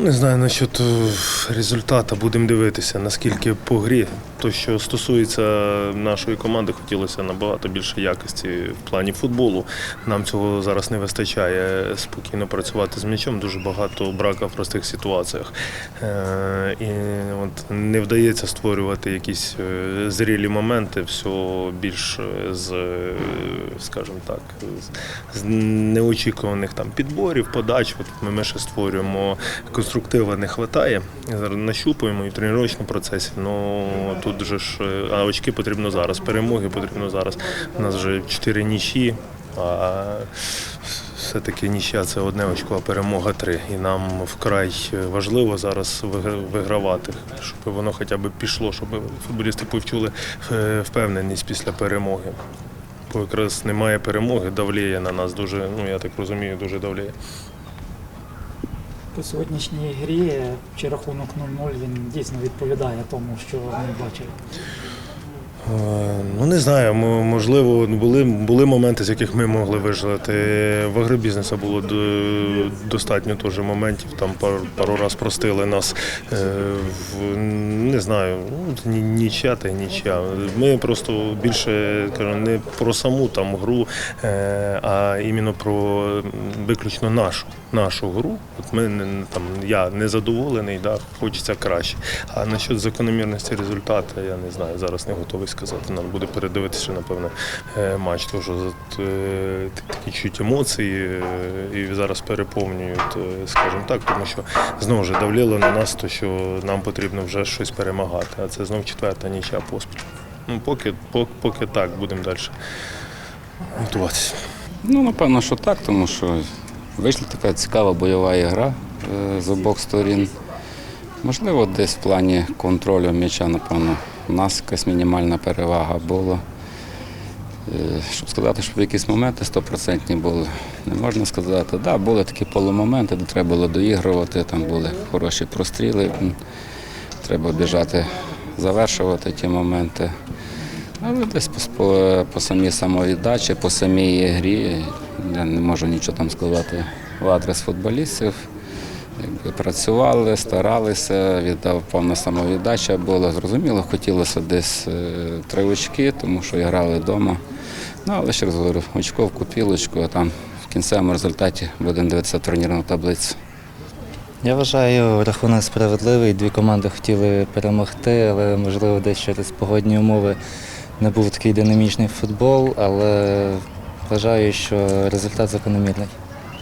Не знаю насчет е, результату, будемо дивитися, наскільки по грі. То, що стосується нашої команди, хотілося набагато більше якості в плані футболу. Нам цього зараз не вистачає. Спокійно працювати з м'ячом, дуже багато брака в простих ситуаціях. Е, І от не вдається створювати якісь е, зрілі моменти, все більш е, з, скажімо так, з- неочікуваних там підборів, подач. От ми, ще створюємо конструктива не вистачає. Нащупуємо і в тренувальному процесі. Ну тут же ж е, а очки потрібно зараз. Перемоги потрібно зараз. У нас вже чотири нічі. А все-таки нічия це одне очко, а перемога три. І нам вкрай важливо зараз вигравати, щоб воно хоча б пішло, щоб футболісти повчули е, впевненість після перемоги. Бо якраз немає перемоги, давліє на нас дуже, ну я так розумію, дуже давліє. По сьогоднішній грі чи рахунок 0-0 він дійсно відповідає тому, що ми бачили. Е, Ну не знаю, можливо, були, були моменти, з яких ми могли вижити. В агробізнесу було достатньо теж моментів. Там пару, пару раз простили нас. Не знаю, ну, ні- нічия та й нічия. Ми просто більше кажу, не про саму там гру, е, а іменно про виключно нашу, нашу гру. От ми там я не задоволений, да, хочеться краще. А насчет закономірності результату, я не знаю, зараз не готовий сказати. Нам буде передивитися, напевно, е, матч, що е, такі чуть емоції і зараз переповнюють, скажімо так, тому що знову ж давліло на нас, то що нам потрібно вже щось перемагати. А це знов четверта нічия поспіль. Ну, поки, поки, поки так, будемо далі готуватися. Ну, напевно, що так, тому що вийшла така цікава бойова гра е, з обох сторін. Можливо, десь в плані контролю м'яча, напевно, у нас якась мінімальна перевага була. Е, Щоб сказати, що в якісь моменти стопроцентні були, не можна сказати. Так, да, були такі полумоменти, де треба було доігрувати, там були хороші простріли. Треба біжати, завершувати ті моменти. Але десь по, по, самій самовіддачі, по самій грі, я не можу нічого там сказати в адрес футболістів. Якби працювали, старалися, віддав повна самовіддача була. Зрозуміло, хотілося десь е, три очки, тому що грали вдома. Ну, але ще раз говорю, очко в купілочку, а там в кінцевому результаті будемо дивитися турнірну таблицю. Я вважаю, рахунок справедливий. Дві команди хотіли перемогти, але можливо десь через погодні умови не був такий динамічний футбол, але вважаю, що результат закономірний.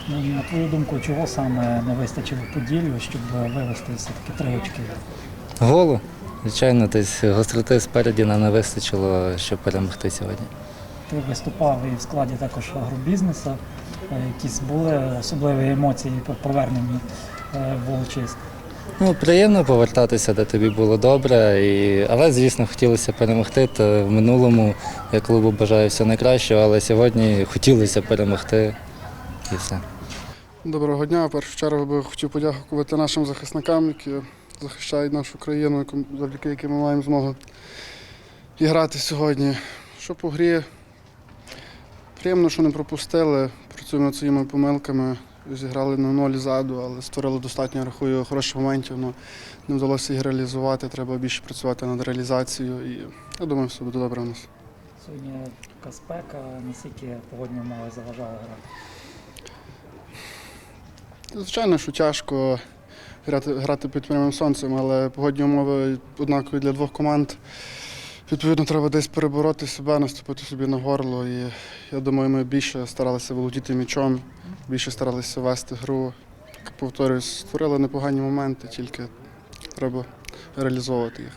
Ну, На твою думку, чого саме не вистачило Поділлю, щоб вивести все-таки три очки? Голу, звичайно, десь гостроти спереді нам не вистачило, щоб перемогти сьогодні. Ти виступав і в складі також агробізнесу. Е, Якісь були особливі емоції по поверненні в Волочиськ? Ну, приємно повертатися, де тобі було добре, і... але, звісно, хотілося перемогти. То в минулому я клубу бажаю все найкращого, але сьогодні хотілося перемогти і все. Доброго дня. В першу чергу би хотів подякувати нашим захисникам, які захищають нашу країну, завдяки яким ми маємо змогу і грати сьогодні. Що по грі, приємно, що не пропустили. Працюємо над своїми помилками. Зіграли на ноль ззаду, але створили достатньо рахую хороших моментів. але не вдалося їх реалізувати. Треба більше працювати над реалізацією. І я думаю, все буде добре у нас. Сьогодні така спека, наскільки погодні умови заважали грати? Звичайно, що тяжко грати, грати під прямим сонцем, але погодні умови однакові для двох команд. Відповідно, треба десь перебороти себе, наступити собі на горло. І я думаю, ми більше старалися володіти м'ячом, більше старалися вести гру. Повторюсь, створили непогані моменти, тільки треба реалізовувати їх.